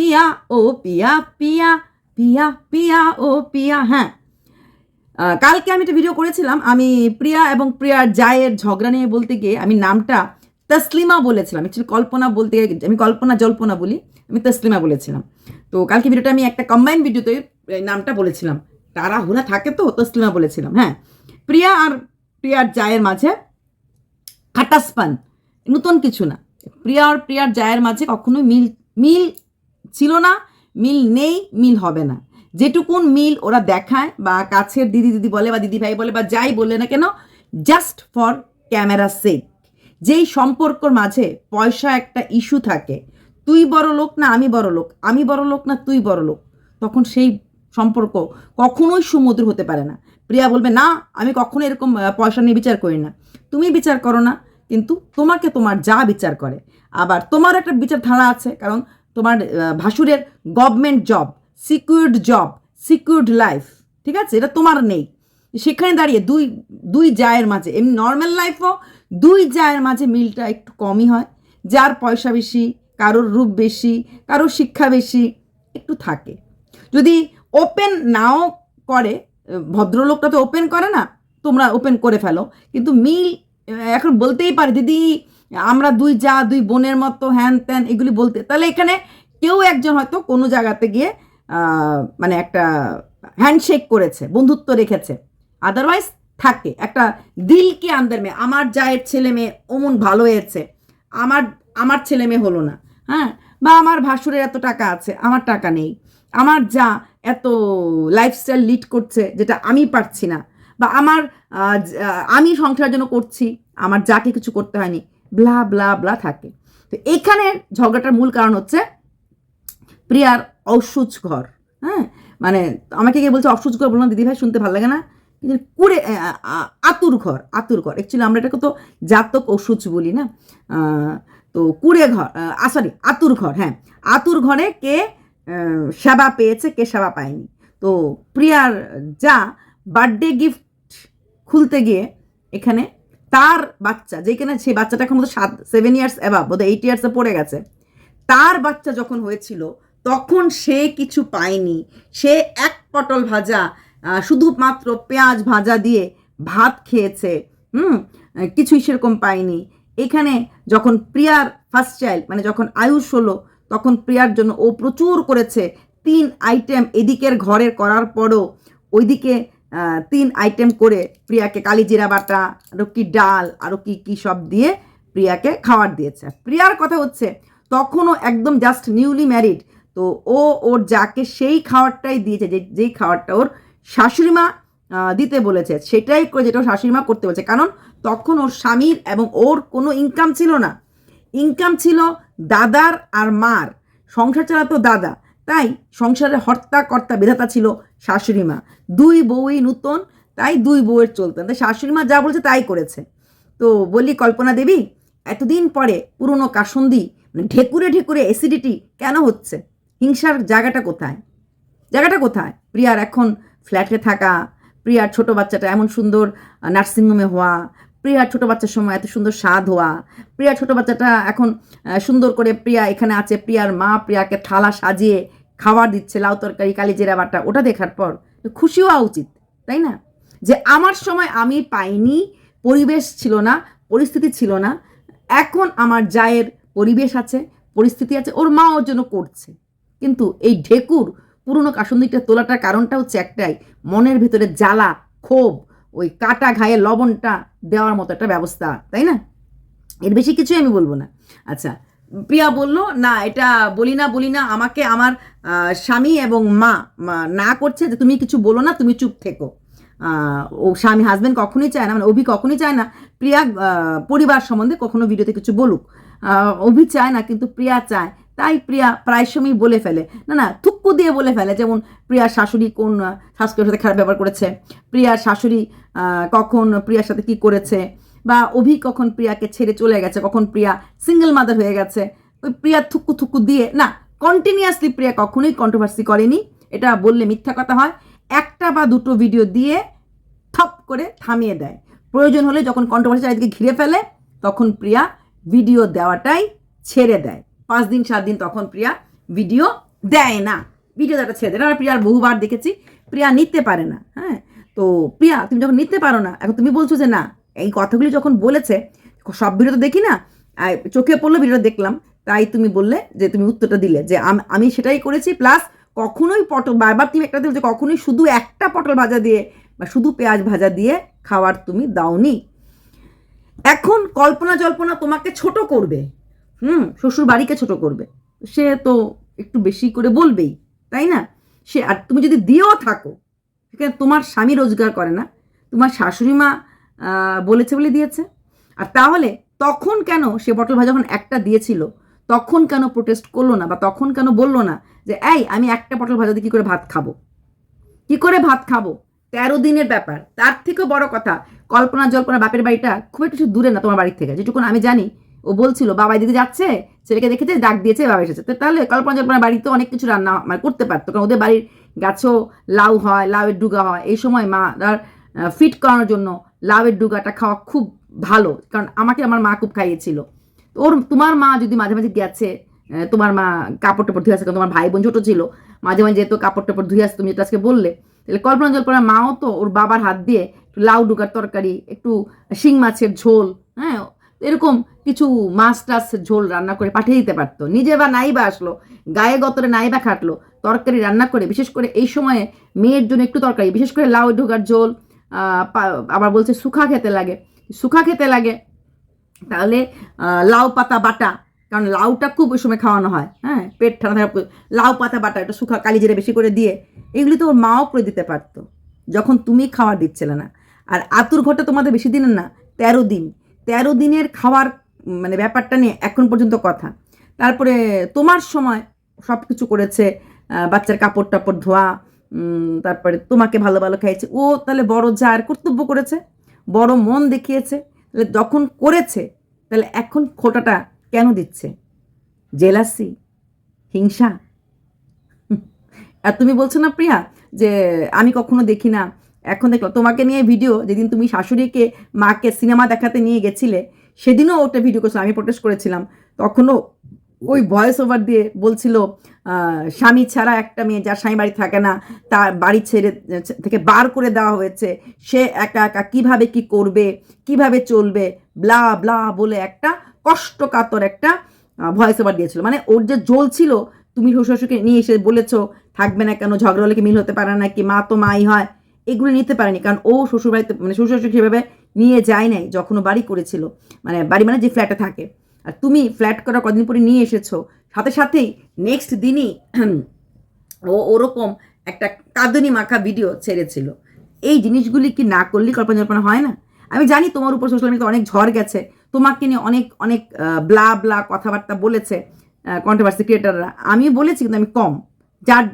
পিয়া, ও পিয়া পিয়া পিয়া পিয়া, ও পিয়া হ্যাঁ। কালকে আমি একটা ভিডিও করেছিলাম, আমি প্রিয়া এবং প্রিয়ার জায়ের ঝগড়া নিয়ে বলতে গিয়ে আমি নামটা তসলিমা বলেছিলাম অ্যাকচুয়ালি কল্পনা বলতে গিয়ে আমি কল্পনা জল্পনা বলি, আমি তসলিমা বলেছিলাম। তো কালকে ভিডিওটা আমি একটা কম্বাইন ভিডিওতে নামটা বলেছিলাম। তারা হুলা থাকে তো, তসলিমা বলেছিলাম হ্যাঁ। প্রিয়া আর প্রিয়ার জায়ের মাঝে খাটাসপান, নতুন কিছু না। প্রিয়া আর প্রিয়ার জায়ের মাঝে কখনোই মিল মিল ছিল না, মিল নেই, মিল হবে না। যেটুকুন মিল ওরা দেখায় বা কাছের দিদি দিদি বলে বা দিদি ভাই বলে বা যাই বলে না কেন জাস্ট ফর ক্যামেরা সেক যেই সম্পর্কর মাঝে পয়সা একটা ইস্যু থাকে, তুই বড় লোক না আমি বড় লোক, আমি বড় লোক না তুই বড় লোক, তখন সেই সম্পর্ক কখনোই সুমধুর হতে পারে না। প্রিয়া বলবে, না, আমি কখনো এরকম পয়সা নিয়ে বিচার করি না। তুমি বিচার করো না, কিন্তু তোমাকে তোমার যা বিচার করে। আবার তোমার একটা বিচার ধারা আছে, কারণ তোমার ভাসুরের government job secured job secured life ঠিক আছে? এটা তোমার নেই। সেখানে দাঁড়িয়ে দুই দুই জায়ের মাঝে, এমনি নর্মাল লাইফও দুই জায়ের মাঝে মিলটা একটু কমই হয়। যার পয়সা বেশি, কারোর রূপ বেশি, কারোর শিক্ষা বেশি, একটু থাকে। যদি ওপেন নাও করে, ভদ্রলোকটা তো ওপেন করে না, তোমরা ওপেন করে ফেলো। কিন্তু মিল, এখন বলতেই পারে, দিদি আমরা দুই যা, দুই বোনের মতো, হ্যান ত্যান, এগুলি বলতে, তাহলে এখানে কেউ একজন হয়তো কোনো জায়গাতে গিয়ে মানে একটা হ্যান্ডশেক করেছে, বন্ধুত্ব রেখেছে। আদারওয়াইজ থাকে। একটা দিলকে আন্দার মেয়ে, আমার জায়ের ছেলে মেয়ে অমন ভালো হয়েছে, আমার আমার ছেলে মেয়ে হলো না হ্যাঁ? বা আমার ভাসুরের এত টাকা আছে, আমার টাকা নেই, আমার যা এত লাইফস্টাইল লিড করছে, যেটা আমি পারছি না, বা আমার আমি সংসারের জন্য করছি, আমার যাকে কিছু করতে হয়নি ব্লা ব্লা ব্লা থাকে। তো এখানে ঝগড়াটার মূল কারণ হচ্ছে প্রিয়ার অসুচ ঘর হ্যাঁ? মানে আমাকে কে বলছে অসুচ ঘর বললাম দিদি ভাই শুনতে ভালো লাগে না। কুড়ে আতুর ঘর আতুর ঘর। অ্যাকচুয়ালি আমরা এটাকে তো জাতক অসুচ বলি, না? তো কুড়ে ঘর সরি আতুর ঘর হ্যাঁ। আতুর ঘরে কে সেবা পেয়েছে, কে সেবা পায়নি। তো প্রিয়ার যা বার্থডে গিফট খুলতে গিয়ে এখানে তার বাচ্চা যেখানে সেই বাচ্চাটা এখন সাত সেভেন ইয়ার্স অ্যাবাভ বোধহয় এইট ইয়ার্সে পড়ে গেছে, তার বাচ্চা যখন হয়েছিল, তখন সে কিছু পায়নি। সে এক পটল ভাজা শুধুমাত্র পেঁয়াজ ভাজা দিয়ে ভাত খেয়েছে, হুম, কিছুই সেরকম পায়নি। এখানে যখন প্রিয়ার ফার্স্ট চাইল্ড মানে যখন আয়ুষ হলো, তখন প্রিয়ার জন্য ও প্রচুর করেছে। তিন আইটেম এদিকের ঘরের করার পরও, ওইদিকে তিন আইটেম করে প্রিয়াকে কালিজিরা বাটা আরও কি ডাল আরও কি কি সব দিয়ে প্রিয়াকে খাবার দিয়েছে। প্রিয়ার কথা হচ্ছে, তখনও একদম জাস্ট নিউলি ম্যারিড তো ও, ওর যাকে সেই খাবারটাই দিয়েছে, যে, যেই খাবারটা ওর শাশুড়িমা দিতে বলেছে, সেটাই করে যেটা শাশুড়িমা করতে বলেছে। কারণ তখন ওর স্বামীর এবং ওর কোনো ইনকাম ছিল না। ইনকাম ছিল দাদার আর মার। সংসার চালাতো দাদা। তাই সংসারের হর্তা কর্তা বিধাতা ছিল। শাশুড়ি মা। দুই বউই নূতন, তাই দুই বউয়ের চলতেন তাই শাশুড়ি মা যা বলছে তাই করেছে। তো বলি কল্পনা দেবী, এতদিন পরে পুরনো কাসন্দি মানে ঢেকুরে ঢেকুরে অ্যাসিডিটি কেন হচ্ছে? হিংসার জায়গাটা কোথায়? জায়গাটা কোথায়? প্রিয়ার এখন ফ্ল্যাটে থাকা, প্রিয়ার ছোট বাচ্চাটা এমন সুন্দর নার্সিংহোমে হওয়া, প্রিয়ার ছোট বাচ্চার সময় এত সুন্দর স্বাদ হওয়া, প্রিয়ার ছোট বাচ্চাটা এখন সুন্দর করে প্রিয়া এখানে আছে, প্রিয়ার মা প্রিয়াকে থালা সাজিয়ে খাবার দিচ্ছে, লাউ তরকারি, কালি জিরা বাটা, ওটা দেখার পর খুশি হওয়া উচিত, তাই না? যে আমার সময় আমি পাইনি, পরিবেশ ছিল না, পরিস্থিতি ছিল না, এখন আমার জায়ের পরিবেশ আছে, পরিস্থিতি আছে, ওর মা ওর জন্য করছে। কিন্তু এই ঢেকুর, পুরনো কাসন্দিটা তোলাটার কারণটা হচ্ছে একটাই, মনের ভিতরে জ্বালা, ক্ষোভ, ওই কাটা ঘায়ে লবণটা দেওয়ার মতো একটা ব্যবস্থা, তাই না? এর বেশি কিছুই আমি বলব না। আচ্ছা প্রিয়া বলল, না, এটা বলি না বলি না, আমাকে আমার স্বামী এবং মা না করছে, যে তুমি কিছু বলো না, তুমি চুপ থেকো। ও স্বামী হাজব্যান্ড কখনোই চায় না মানে অভি কখনোই চায় না, প্রিয়া পরিবার সম্বন্ধে কখনো ভিডিওতে কিছু বলুক। অভি চায় না, কিন্তু প্রিয়া চায়। তাই প্রিয়া প্রায় সময় বলে ফেলে। না না, থুক্কু দিয়ে বলে ফেলে, যেমন প্রিয়ার শাশুড়ি কোন, শাশুড়ির সাথে খারাপ ব্যবহার করেছে, প্রিয়ার শাশুড়ি কখন প্রিয়ার সাথে কি করেছে বা অভি কখন প্রিয়াকে ছেড়ে চলে গেছে, কখন প্রিয়া সিঙ্গেল মাদার হয়ে গেছে, ওই প্রিয়া থুক্কু থুকু দিয়ে, না কন্টিনিউয়াসলি প্রিয়া কখনোই কন্ট্রোভার্সি করেনি, এটা বললে মিথ্যা কথা হয়, একটা বা দুটো ভিডিও দিয়ে থপ করে থামিয়ে দেয়। প্রয়োজন হলে যখন কন্ট্রোভার্সি চারিদিকে ঘিরে ফেলে, তখন প্রিয়া ভিডিও দেওয়াটাই ছেড়ে দেয়। পাঁচ দিন, সাত দিন তখন প্রিয়া ভিডিও দেয় না। ভিডিও দেওয়াটা ছেড়ে দেয় আমরা প্রিয়ার বহুবার দেখেছি, প্রিয়া নিতে পারে না হ্যাঁ? তো প্রিয়া, তুমি যখন নিতে পারো না, এখন তুমি বলছো যে না এই কথাগুলি যখন বলেছে, সব ভিডিও তো দেখি না চোখে পড়ল ভিডিওটা দেখলাম, তাই তুমি বললে যে তুমি উত্তরটা দিলে, যে আম- সেটাই করেছি প্লাস কখনোই পটল, বারবার তুমি একটা দিলে যে কখনোই শুধু একটা পটল ভাজা দিয়ে বা শুধু পেঁয়াজ ভাজা দিয়ে খাওয়ার তুমি দাওনি। এখন কল্পনা জল্পনা তোমাকে ছোট করবে, হুম, শ্বশুর বাড়িকে ছোট করবে, সে তো একটু বেশি করে বলবেই, তাই না? সে, আর তুমি যদি দিয়েও থাকো সেখানে তোমার স্বামী রোজগার করে না, তোমার শাশুড়ি মা বলেছে বলে দিয়েছে। আর তাহলে তখন কেন সে পটল ভাজা যখন একটা দিয়েছিল, তখন কেন প্রোটেস্ট করল না বা তখন কেন বলল না যে, এই, আমি একটা পটল ভাজা দিয়ে কী করে ভাত খাব? কি করে ভাত খাব? তেরো দিনের ব্যাপার। তার থেকেও বড় কথা, কল্পনা জল্পনা বাপের বাড়িটা খুব একটু দূরে না তোমার বাড়ির থেকে। যেটুকুন আমি জানি, ও বলছিল বাবাই দিদি যাচ্ছে, ছেলেকে দেখেছে, ডাক দিয়েছে, বাবা এসেছে। তো তাহলে কল্পনা জল্পনা বাড়িতে অনেক কিছু রান্না মানে করতে পারতো। কারণ ওদের বাড়ির গাছও লাউ হয়, লাউয়ের ডুগা হয়। এই সময় মা তার ফিট করানোর জন্য লাউয়ের ডুগাটা খাওয়া খুব ভালো, কারণ আমাকে আমার মা খুব খাইয়েছিল। ওর, তোমার মা যদি মাঝে মাঝে গেছে তোমার মা কাপড় টাপড় ধুয়ে আসে তোমার ভাই বোন ছোটো ছিল, মাঝে মাঝে যেহেতু কাপড় টাপড় ধুয়ে আসে, তুমি যেটা আজকে বললে, তাহলে কল্পনা জল্পনা মাও তো ওর বাবার হাত দিয়ে একটু লাউ ডুকার তরকারি, একটু শিং মাছের ঝোল হ্যাঁ এরকম কিছু মাছ টাছ ঝোল রান্না করে পাঠিয়ে দিতে পারতো। নিজে বা নাই বা আসলো, গায়ে গতরে নাই বা খাটলো, তরকারি রান্না করে, বিশেষ করে এই সময়ে মেয়ের জন্য একটু তরকারি, বিশেষ করে লাউ ঢোকার ঝোল আবার বলছে শুখা খেতে লাগে। শুখা খেতে লাগে, তাহলে লাউ পাতা বাটা, কারণ লাউটা খুব ওই সময় খাওয়ানো হয় হ্যাঁ? পেট ঠান্ডা থাকা লাউ পাতা বাটা এটা শুখা কালি জিরে বেশি করে দিয়ে, এগুলি তো ওর মাও করে দিতে পারতো, যখন তুমি খাওয়ার দিচ্ছিলে না। আর আতুর ঘরটা তোমাদের বেশি দিনের না, তেরো দিন। তেরো দিনের খাওয়ার মানে ব্যাপারটা নিয়ে এখন পর্যন্ত কথা। তারপরে তোমার সময় সব কিছু করেছে বাচ্চার কাপড় টাপড় ধোয়া তারপরে তোমাকে ভালো ভালো খাইয়েছে। ও তাহলে বড় যার কর্তব্য করেছে, বড় মন দেখিয়েছে, তাহলে যখন করেছে, তাহলে এখন খোটাটা কেন দিচ্ছে? জেলাসি? হিংসা? আর তুমি বলছো না প্রিয়া যে আমি কখনো দেখি না। এখন দেখলাম, তোমাকে নিয়ে ভিডিও যেদিন তুমি শাশুড়িকে, মাকে সিনেমা দেখাতে নিয়ে গেছিলে, সেদিনও ওটা ভিডিও করেছিলাম আমি প্রোটেস্ট করেছিলাম। তখনও ওই ভয়েস ওভার দিয়ে বলছিল স্বামী ছাড়া একটা মেয়ে যার স্বামী বাড়ি থাকে না, তার বাড়ি ছেড়ে, থেকে বার করে দেওয়া হয়েছে, সে একা একা কীভাবে কি করবে, কীভাবে চলবে ব্লা ব্লা বলে একটা কষ্টকাতর একটা ভয়েস ওভার দিয়েছিল। মানে ওর যে জ্বল ছিল, তুমি শ্বশুরকে নিয়ে এসে বলেছ, থাকবে না কেন, ঝগড়া হলে কি মিল হতে পারে না, কি মা তো মাই হয়? এগুলো নিতে পারেনি, কারণ ও শ্বশুরবাড়িতে মানে শ্বশুর শাশুড়ি সেভাবে নিয়ে যায় নাই, যখন বাড়ি করেছিল। মানে বাড়ি মানে যে ফ্ল্যাটে থাকে। আর তুমি ফ্ল্যাট করা কদিন পরে নিয়ে এসেছ। সাথে সাথেই নেক্সট দিনই ও ওরকম একটা কাঁদনি মাখা ভিডিও ছেড়েছিল। এই জিনিসগুলি কি না করলেই কল্পনা জল্পনা হয় না? আমি জানি তোমার উপর সোশ্যাল মিডিয়াতে অনেক ঝড় গেছে। তোমাকে নিয়ে অনেক অনেক ব্লা ব্লা কথাবার্তা বলেছে কন্ট্রোভার্সি ক্রিয়েটাররা আমি বলেছি কিন্তু আমি কম। যার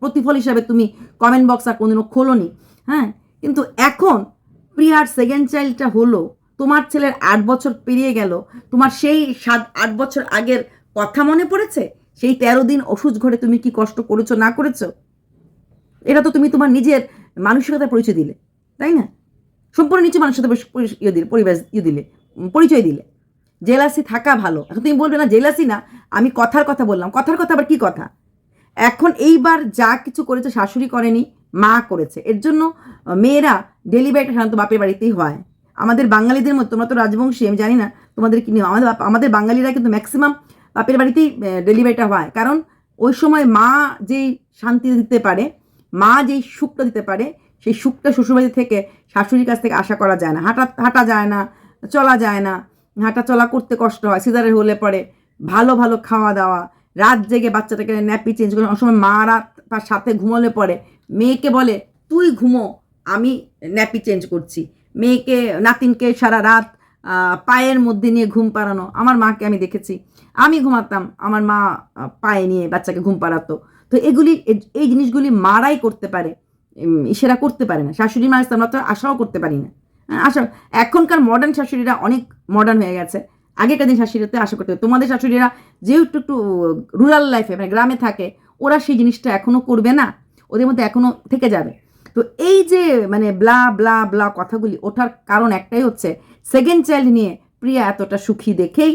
প্রতিফল হিসাবে তুমি কমেন্ট বক্স আর কোনোদিনও খোলোনি। হ্যাঁ? কিন্তু এখন প্রিয়ার সেকেন্ড চাইল্ডটা হলো তোমার ছেলের আট বছর পেরিয়ে গেল, তোমার সেই সাত, আট বছর আগের কথা মনে পড়েছে? সেই তেরো দিন ওষুধ ঘরে তুমি কি কষ্ট করেছ, না করেছ? এটা তো তুমি তোমার নিজের মানসিকতার পরিচয় দিলে, তাই না? সম্পূর্ণ নিচু মানসিকতা ইয়ে দিলে, পরিবেশ ইয়ে দিলে পরিচয় দিলে। জেলাসি থাকা ভালো। এখন তুমি বলবে না জেলাসি না, আমি কথার কথা বললাম। কথার কথা আবার কি কথা? এখন এইবার যা কিছু করেছে শাশুড়ি করেনি, মা করেছে। এর জন্য মেয়েরা ডেলিভারিটা সাধারণত বাপের বাড়িতেই হয়। আমাদের বাঙালিদের মধ্যে তোমরা তো রাজবংশী, আমি জানি না তোমাদের কি আমাদের আমাদের বাঙালিরা কিন্তু ম্যাক্সিমাম বাপের বাড়িতেই ডেলিভারিটা হয়। কারণ ওই সময় মা যেই শান্তি দিতে পারে, মা যেই সুখটা দিতে পারে, সেই সুখটা শ্বশুরবাড়ি থেকে শাশুড়ির কাছ থেকে আশা করা যায় না। হাঁটা হাঁটা যায় না, চলা যায় না। হাঁটা চলা করতে কষ্ট হয়, সিজারের হলে পরে ভালো ভালো খাওয়া দাওয়া, রাত জেগে বাচ্চাটাকে ন্যাপি চেঞ্জ করে সময় মারা তার সাথে ঘুমোলে পরে মেয়েকে বলে, তুই ঘুমো, আমি ন্যাপি চেঞ্জ করছি। মেয়েকে নাতিনকে সারা রাত পায়ের মধ্যে নিয়ে ঘুম পাড়ানো। আমার মাকে আমি দেখেছি। আমি ঘুমাতাম আমার মা পায়ে নিয়ে বাচ্চাকে ঘুম পাড়াতো। তো এগুলি এই জিনিসগুলি মারাই করতে পারে সেরা করতে পারে না। শাশুড়ি মা আমরা তো আশাও করতে পারি না। হ্যাঁ, আশা এখনকার মডার্ন শাশুড়িরা অনেক মডার্ন হয়ে গেছে। আগেকার দিন শাশুড়িতে আশা করতে। তোমাদের শাশুড়িরা যেহেতু একটু রুরাল লাইফে মানে গ্রামে থাকে ওরা সেই জিনিসটা এখনও করবে না। ওদের মধ্যে এখনও থেকে যাবে। তো এই যে মানে ব্লা ব্লা ব্লা কথাগুলি ওঠার কারণ একটাই হচ্ছে সেকেন্ড চাইল্ড নিয়ে প্রিয়া এতটা সুখী দেখেই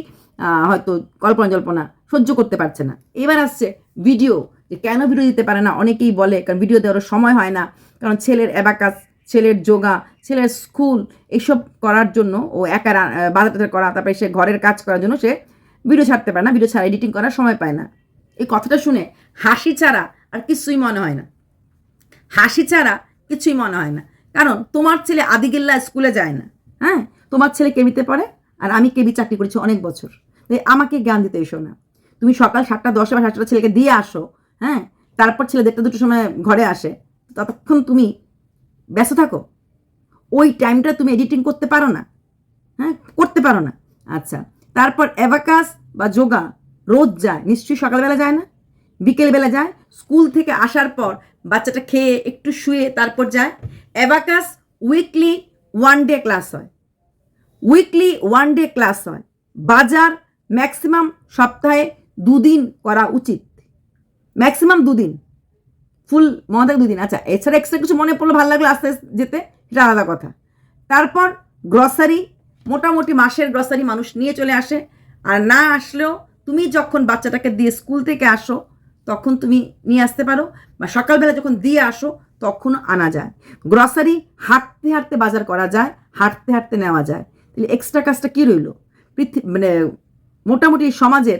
হয়তো কল্পনা জল্পনা সহ্য করতে পারছে না। এবার আসছে ভিডিও যে কেন ভিডিও দিতে পারে না? অনেকেই বলে, কারণ ভিডিও দেওয়ার সময় হয় না। কারণ ছেলের অ্যাবাকাস ছেলের যোগা, ছেলের স্কুল এইসব করার জন্য ও একা বাজার করা, তারপরে সে ঘরের কাজ করার জন্য সে ভিডিও ছাড়তে পারে না। ভিডিও ছাড়া এডিটিং করার সময় পায় না। এই কথাটা শুনে হাসি ছাড়া আর কিছুই মনে হয় না। হাসি ছাড়া কিছুই মনে হয় না। কারণ তোমার ছেলে আদিগিল্লা স্কুলে যায় না। হ্যাঁ? তোমার ছেলে কেবিতে পড়ে আর আমি কেবি চাকরি করেছি অনেক বছর। তাই আমাকে জ্ঞান দিতে এসো না। তুমি সকাল সাতটা দশটা বা সাতটা ছেলেকে দিয়ে আসো হ্যাঁ? তারপর ছেলে দেড়টা, দুটোর সময় ঘরে আসে। ততক্ষণ তুমি ব্যস্ত থাকো। ওই টাইমটা তুমি এডিটিং করতে পারো না। হ্যাঁ? করতে পারো না। আচ্ছা তারপর অ্যাভাকাস বা যোগা রোজ যায়। নিশ্চয়ই সকালবেলা যায় না। বিকেলবেলা যায়। স্কুল থেকে আসার পর বাচ্চাটা খেয়ে একটু শুয়ে তারপর যায়। Abacus weekly one day class হয়। উইকলি ওয়ান ডে ক্লাস হয়। বাজার ম্যাক্সিমাম সপ্তাহে দুদিন করা উচিত। ম্যাক্সিমাম দুদিন। ফুল মনে থাকে দুদিন। আচ্ছা এছাড়া এক্সট্রা কিছু মনে পড়ল ভালো লাগল আস্তে আস্তে যেতে, সেটা আলাদা কথা। তারপর গ্রসারি মোটামুটি মাসের গ্রসারি মানুষ নিয়ে চলে আসে। আর না আসলেও তুমি যখন বাচ্চাটাকে দিয়ে স্কুল থেকে আসো তখন তুমি নিয়ে আসতে পারো বা সকালবেলা যখন দিয়ে আসো তখনও আনা যায়। গ্রসারি হাঁটতে হাঁটতে বাজার করা যায়, হাঁটতে হাঁটতে নেওয়া যায়। তাহলে এক্সট্রা কাজটা কী রইল? পৃথিবী মানে মোটামুটি সমাজের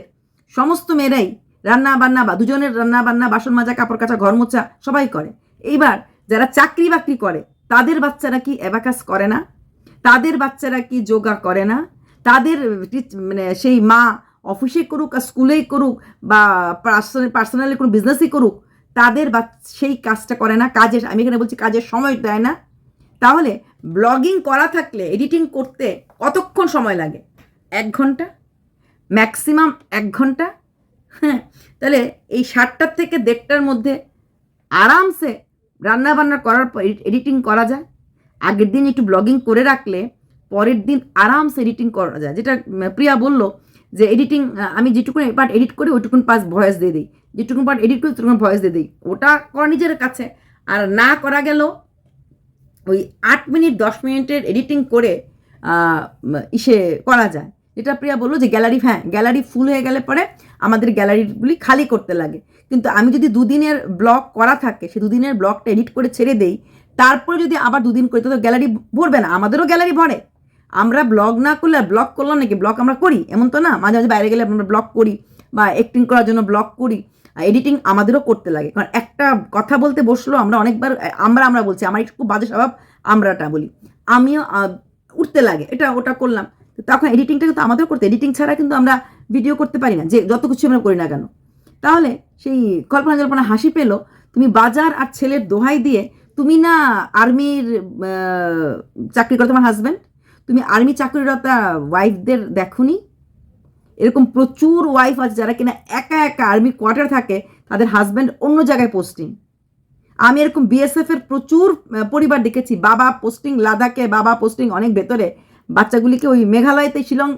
সমস্ত মেয়েরাই রান্না বান্না বা দুজনের রান্না বান্না, বাসন মাজা, কাপড় কাচা, ঘর মোছা সবাই করে। এইবার যারা চাকরি বাকরি করে, তাদের বাচ্চারা কি অ্যাবাকাস করে না? তাদের বাচ্চারা কি যোগা করে না? তাদের মানে সেই মা অফিসে করুক আর স্কুলেই করুক বা পার্সোনাল, পার্সোনালি কোনো বিজনেসই করুক, তাদের বা সেই কাজটা করে না, কাজের, আমি এখানে বলছি কাজের সময় দেয় না। তাহলে ব্লগিং করা থাকলে এডিটিং করতে কতক্ষণ সময় লাগে? এক ঘণ্টা? ম্যাক্সিমাম এক ঘণ্টা? হ্যাঁ তাহলে এই সাতটার থেকে দেড়টার মধ্যে আরামসে রান্নাবান্না করার পর এডিটিং করা যায়। আগের দিন একটু ব্লগিং করে রাখলে, পরের দিন আরামসে এডিটিং করা যায়। যেটা প্রিয়া বলল যে এডিটিং আমি যেটুকুন পার্ট এডিট করি, ওইটুকুন পাস ভয়েস দিয়ে দিই। যেটুকু পার্ট এডিট করি, সেটুকুন ভয়েস দিয়ে দিই। ওটা করা নিজের কাছে। আর না করা গেল, ওই আট মিনিট, দশ মিনিটের এডিটিং করে ইসে করা যায়। যেটা প্রিয়া বলল যে গ্যালারি হ্যাঁ গ্যালারি ফুল হয়ে গেলে পরে আমাদের গ্যালারিগুলি খালি করতে লাগে। কিন্তু আমি যদি দুদিনের ব্লগ করা থাকে, সে দুদিনের ব্লগটা এডিট করে ছেড়ে দেই, তারপরে যদি আবার দুদিন করি, তো গ্যালারি ভরবে না। আমাদেরও গ্যালারি ভরে। আমরা ব্লগ না করলে ব্লগ করলাম নাকি? ব্লগ আমরা করি? এমন তো না? মাঝে মাঝে বাইরে গেলে আমরা ব্লগ করি বা অ্যাক্টিং করার জন্য ব্লগ করি। এডিটিং আমাদেরও করতে লাগে। কারণ একটা কথা বলতে বসল, আমরা অনেকবার, আমরা আমরা বলছি, আমার একটু খুব বাজে স্বভাব, আমরাটা বলি। আমিও উঠতে লাগে, এটা, ওটা করলাম। তখন এডিটিংটা কিন্তু আমাদেরও করতে এডিটিং ছাড়া কিন্তু আমরা ভিডিও করতে পারি না, যে যত কিছু আমরা করি না কেন। তাহলে সেই কল্পনা জল্পনা হাসি পেল, তুমি বাজার আর ছেলের দোহাই দিয়ে তুমি না আর্মির চাকরি করো তোমার হাজব্যান্ড তুমি আর্মি চাকরিরতা ওয়াইফদের দেখোনি? এরকম প্রচুর ওয়াইফ আছে যারা কিনা একা একা আর্মি কোয়ার্টার থাকে, তাদের হাজব্যান্ড অন্য জায়গায় পোস্টিং আমি এরকম বিএসএফ এর প্রচুর পরিবার দেখেছি, বাবা পোস্টিং লাদাখে, বাবা পোস্টিং অনেক ভেতরে। বাচ্চাগুলিকে ওই মেঘালয়তে শিলং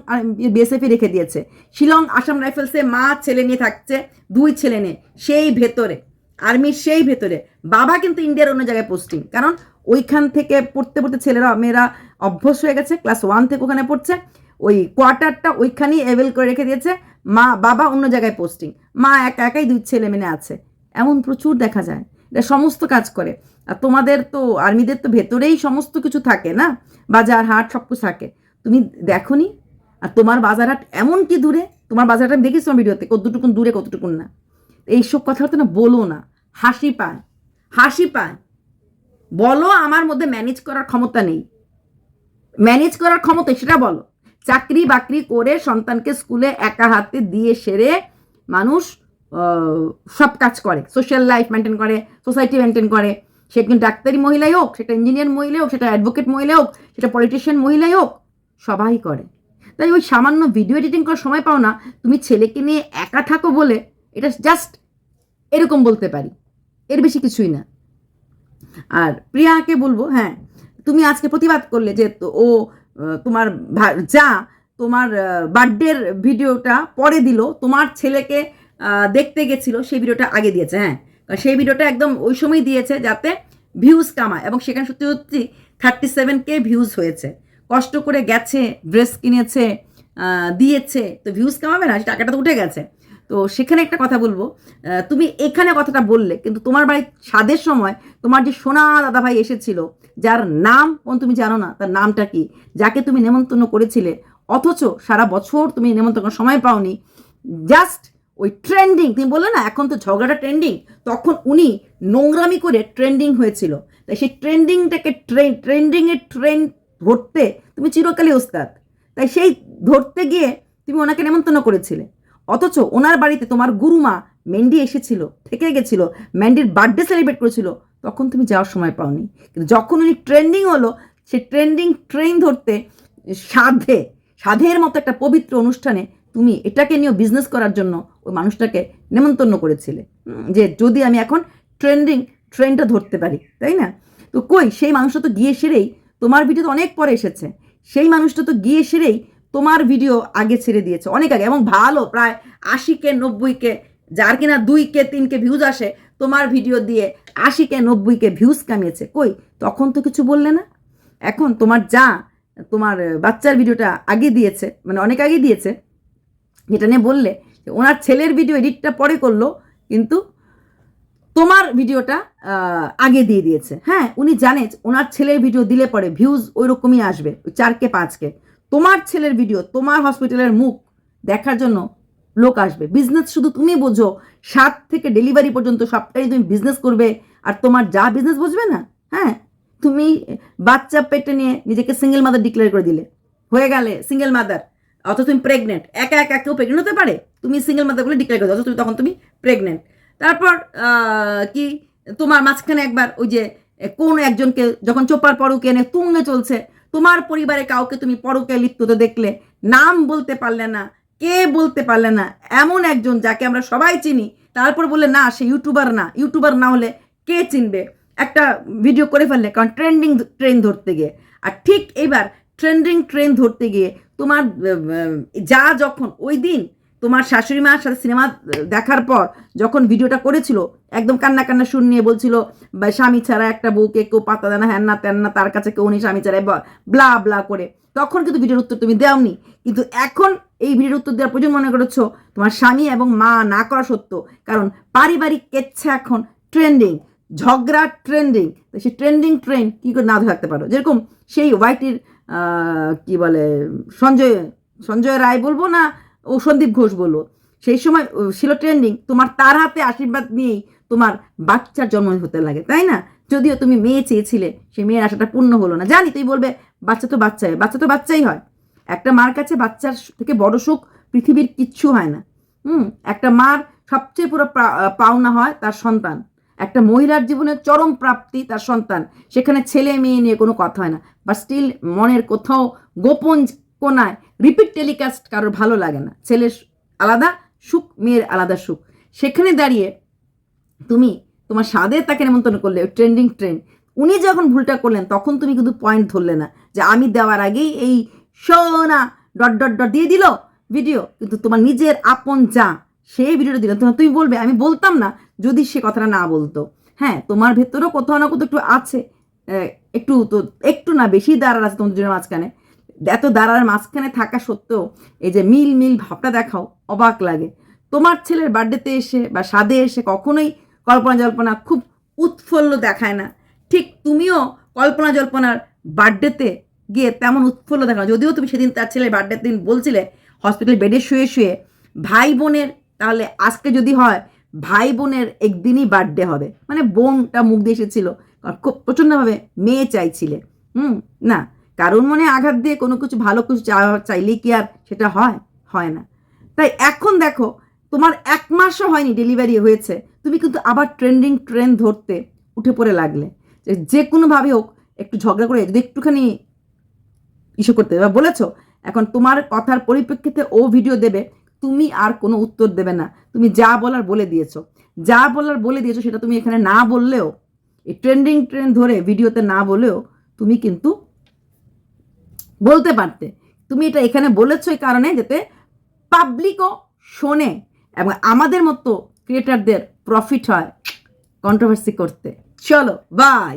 বিএসএফ রেখে দিয়েছে। শিলং আসাম রাইফেলসে মা ছেলে নিয়ে থাকছে, দুই ছেলে নিয়ে, সেই ভেতরে আর্মির সেই ভেতরে। বাবা কিন্তু ইন্ডিয়ার অন্য জায়গায় পোস্টিং কারণ ওইখান থেকে পড়তে পড়তে ছেলেরা, মেয়েরা অভ্যস্ত হয়ে গেছে ক্লাস ওয়ান থেকে ওখানে পড়ছে। ওই কোয়ার্টারটা ওইখানেই অ্যাভেল করে রেখে দিয়েছে। মা, বাবা অন্য জায়গায় পোস্টিং মা একা একাই দুই ছেলে মেনে আছে। এমন প্রচুর দেখা যায়। এটা সমস্ত কাজ করে। আর তোমাদের তো, আর্মিদের তো ভেতরেই সমস্ত কিছু থাকে না? বাজার, হাট, সব কিছু থাকে। তুমি দেখোনি? আর তোমার বাজার হাট এমন কি দূরে? তোমার বাজার হাট আমি দেখেছি তোমার ভিডিওতে কতটুকুন দূরে, কতটুকুন না। এইসব কথাবার্তা না বলো না। হাসি পায়। হাসি পায়। বলো আমার মধ্যে ম্যানেজ করার ক্ষমতা নেই। ম্যানেজ করার ক্ষমতা, সেটা বলো। চাকরি বাকরি করে সন্তানকে স্কুলে একা হাতে দিয়ে সেরে মানুষ সব কাজ করে। সোশ্যাল লাইফ মেনটেন করে সোসাইটি মেনটেন করে। সে কিন্তু ডাক্তারি মহিলাই হোক, সেটা ইঞ্জিনিয়ার মহিলাই হোক, সেটা অ্যাডভোকেট মহিলা হোক, সেটা পলিটিশিয়ান মহিলাই হোক, সবাই করে। তাই ওই সামান্য ভিডিও এডিটিং করার সময় পাও না, তুমি ছেলেকে নিয়ে একা থাকো বলে এটা জাস্ট এরকম বলতে পারি। এর বেশি কিছুই না। আর প্রিয়াকে বলব হ্যাঁ তুমি আজকে প্রতিবাদ করলে যে ও তোমার যা তোমার বার্থডের ভিডিওটা পরে দিল, তোমার ছেলেকে দেখতে গেছিল, সেই ভিডিওটা আগে দিয়েছে হ্যাঁ। সেই ভিডিওটা একদম ওই সময় দিয়েছে যাতে ভিউজ কামায় এবং সেখানে সত্যি সত্যি থার্টি সেভেন কে ভিউজ হয়েছে। কষ্ট করে গেছে ড্রেস কিনেছে দিয়েছে, তো ভিউজ কামাবে না টাকাটা তো উঠে গেছে। তো সেখানে একটা কথা বলব। তুমি এখানে কথাটা বললে, কিন্তু তোমার বাড়ির স্বাদের সময় তোমার যে সোনা দাদাভাই এসেছিল, যার নাম কোন তুমি জানো না, তার নামটা কি? যাকে তুমি নেমন্তন্ন করেছিলে, অথচ সারা বছর তুমি নেমন্তন্ন সময় পাওনি। জাস্ট ওই ট্রেন্ডিং, তুমি বললে না, এখন তো ঝগড়াটা ট্রেন্ডিং, তখন উনি নোংরামি করে ট্রেন্ডিং হয়েছিল। তাই সেই ট্রেন্ডিংটাকে ট্রেন ট্রেন্ডিংয়ের ট্রেন্ড ধরতে তুমি চিরকালই ওস্তাদ। তাই সেই ধরতে গিয়ে তুমি ওনাকে নেমন্তন্ন করেছিলে। অথচ ওনার বাড়িতে তোমার গুরুমা মেন্ডি এসেছিল, থেকে গেছিল ম্যান্ডির বার্থডে সেলিব্রেট করেছিল, তখন তুমি যাওয়ার সময় পাওনি। কিন্তু যখন উনি ট্রেন্ডিং হলো সে ট্রেন্ডিং ট্রেন ধরতে সাধে, সাধের মতো একটা পবিত্র অনুষ্ঠানে তুমি এটাকে নিয়েও বিজনেস করার জন্য ওই মানুষটাকে নেমন্তন্ন করেছিলে। যে যদি আমি এখন ট্রেন্ডিং ট্রেনটা ধরতে পারি, তাই না? তো কই, সেই মানুষটা তো গিয়ে সেরেই, তোমার ভিডিও তো অনেক পরে এসেছে, সেই মানুষটা তো গিয়ে সেরেই তোমার ভিডিও আগে ছেড়ে দিয়েছে, অনেক আগে, এবং ভালো, প্রায় আশি আশিকে, নব্বইকে, যার কিনা দুইকে, তিনকে ভিউজ আসে, তোমার ভিডিও দিয়ে আশিকে, নব্বইকে ভিউজ কামিয়েছে। কই? তখন তো কিছু বললে না। এখন তোমার যা, তোমার বাচ্চার ভিডিওটা আগে দিয়েছে মানে অনেক আগে দিয়েছে, যেটা নিয়ে বললে ওনার ছেলের ভিডিও এডিটটা পরে করল, কিন্তু তোমার ভিডিওটা আগে দিয়ে দিয়েছে। হ্যাঁ উনি জানে ওনার ছেলের ভিডিও দিলে পরে ভিউজ ওই রকমই আসবে, চারকে, পাঁচকে। তোমার ছেলের ভিডিও তোমার হসপিটালের মুখ দেখার জন্য লোক আসবে। বিজনেস শুধু তুমি বোঝো, সাত থেকে ডেলিভারি পর্যন্ত সবটাই তুমি বিজনেস করবে, আর তোমার যা বিজনেস বুঝবে না হ্যাঁ? তুমি বাচ্চা পেটে নিয়ে নিজেকে সিঙ্গেল মাদার ডিক্লেয়ার করে দিলে। হয়ে গেলে সিঙ্গেল মাদার অথচ তুমি প্রেগনেন্ট একা একা কেউ প্রেগনেন্ট হতে পারে? তুমি সিঙ্গেল মাদার বলে ডিক্লেয়ার করে অথচ তুমি তখন তুমি প্রেগনেন্ট তারপর কি, তোমার মাঝখানে একবার ওই যে, কোন একজনকে যখন চোপার পরকে এনে তুঙ্গে চলছে তোমার পরিবারে কাউকে তুমি পরকে লিপ্ত দেখলে, নাম বলতে পারলে না, কে বলতে পারলে না, এমন একজন যাকে আমরা সবাই চিনি, তারপর বললে, না, সে ইউটিউবার না। ইউটিউবার না হলে কে চিনবে? একটা ভিডিও করে ফেললে, কারণ ট্রেন্ডিং ট্রেন ধরতে গিয়ে। আর ঠিক এবার ট্রেন্ডিং ট্রেন ধরতে গিয়ে তোমার যা যখন, ওই দিন তোমার শাশুড়ি মার সাথে সিনেমা দেখার পর যখন ভিডিওটা করেছিল, একদম কান্না কান্না শুন নিয়ে বলছিল স্বামী ছাড়া একটা বউকে কেউ পাতা দেয় না, হ্যান না ত্যান না, তার কাছে কেউ নেই, স্বামী ছাড়া ব্লা ব্লা করে। তখন কিন্তু ভিডিওর উত্তর তুমি দেওনি। কিন্তু এখন এই ভিডিওর উত্তর দেওয়ার প্রয়োজন মনে করেছ, তোমার স্বামী এবং মা না করা সত্য। কারণ পারিবারিক কেচ্ছা এখন ট্রেন্ডিং ঝগড়া ট্রেন্ডিং সেই ট্রেন্ডিং ট্রেন কী করে না থাকতে পারো? যেরকম সেই ওয়াইটির কি বলে, সঞ্জয় সঞ্জয় রায় বলব না ও সন্দীপ ঘোষ বলব সেই সময় ছিল ট্রেন্ডিং তোমার তার হাতে আশীর্বাদ নিয়েই তোমার বাচ্চার জন্ম হতে লাগে, তাই না? যদিও তুমি মেয়ে চেয়েছিলে, সেই মেয়ের আশাটা পূর্ণ হলো না। জানি, তুই বলবে, বাচ্চা তো বাচ্চাই, বাচ্চা তো বাচ্চাই হয়। একটা মার কাছে বাচ্চার থেকে বড় সুখ পৃথিবীর কিচ্ছু হয় না। হুম, একটা মার সবচেয়ে পুরো পাওনা হয় তার সন্তান। একটা মহিলার জীবনের চরম প্রাপ্তি তার সন্তান। সেখানে ছেলে মেয়ে নিয়ে কোনো কথা হয় না। বা স্টিল মনের কোথাও গোপন কোনায় রিপিট টেলিকাস্ট কারোর ভালো লাগে না। ছেলের আলাদা সুখ, মেয়ের আলাদা সুখ। সেখানে দাঁড়িয়ে তুমি তোমার স্বাদে তাকে নেমন্তন্ন করলে ট্রেন্ডিং ট্রেন্ড উনি যখন ভুলটা করলেন, তখন তুমি কিন্তু পয়েন্ট ধরলে না যে আমি দেওয়ার আগেই এই সোনা ডট ডট ডট দিয়ে দিল ভিডিও কিন্তু তোমার নিজের আপন যা, সেই ভিডিওটা দিল। তখন তুমি বলবে, আমি বলতাম না যদি সে কথাটা না বলতো। হ্যাঁ তোমার ভেতরেও কোথাও না কোথাও একটু আছে একটু তো, একটু না, বেশি দাঁড়ার আছে তোমাদের মাঝখানে। এত দাঁড়ার মাঝখানে থাকা সত্ত্বেও এই যে মিল মিল ভাবটা দেখাও অবাক লাগে। তোমার ছেলের বার্থডেতে এসে বা স্বাদে এসে কখনোই কল্পনা জল্পনা খুব উৎফুল্ল দেখায় না। ঠিক তুমিও কল্পনা জল্পনার বার্থডেতে গিয়ে তেমন উৎফুল্ল দেখাও যদিও তুমি সেদিন তার ছেলের বার্থডের দিন বলছিলে হসপিটাল বেডে শুয়ে শুয়ে ভাই বোনের, তাহলে আজকে যদি হয় ভাই বোনের একদিনই বার্থডে হবে। মানে বোনটা মুখ দিয়ে এসেছিল। প্রচণ্ডভাবে মেয়ে চাইছিলে। হুম, না। কারণ মনে আঘাত দিয়ে কোনো কিছু ভালো কিছু চা- চাইলেই কি আর সেটা হয়? হয় না। তাই এখন দেখো, তোমার এক মাসও হয়নি ডেলিভারি হয়েছে। তুমি কিন্তু আবার ট্রেন্ডিং ট্রেন ধরতে উঠে পড়ে লাগলে। যে যে কোনোভাবে হোক, একটু ঝগড়া করে যদি একটুখানি ইস্যু করতে বা বলেছ, এখন তোমার কথার পরিপ্রেক্ষিতে ও ভিডিও দেবে, তুমি আর কোনো উত্তর দেবে না। তুমি যা বলার বলে দিয়েছ। যা বলার বলে দিয়েছ সেটা তুমি এখানে না বললেও, এই ট্রেন্ডিং ট্রেন ধরে ভিডিওতে না বলেও, তুমি কিন্তু বলতে পারতে। তুমি এটা এখানে বলেছ এই কারণে যাতে পাবলিকও শোনে এবং আমাদের মতো ক্রিয়েটারদের প্রফিট হয় কন্ট্রোভার্সি করতে। চলো বাই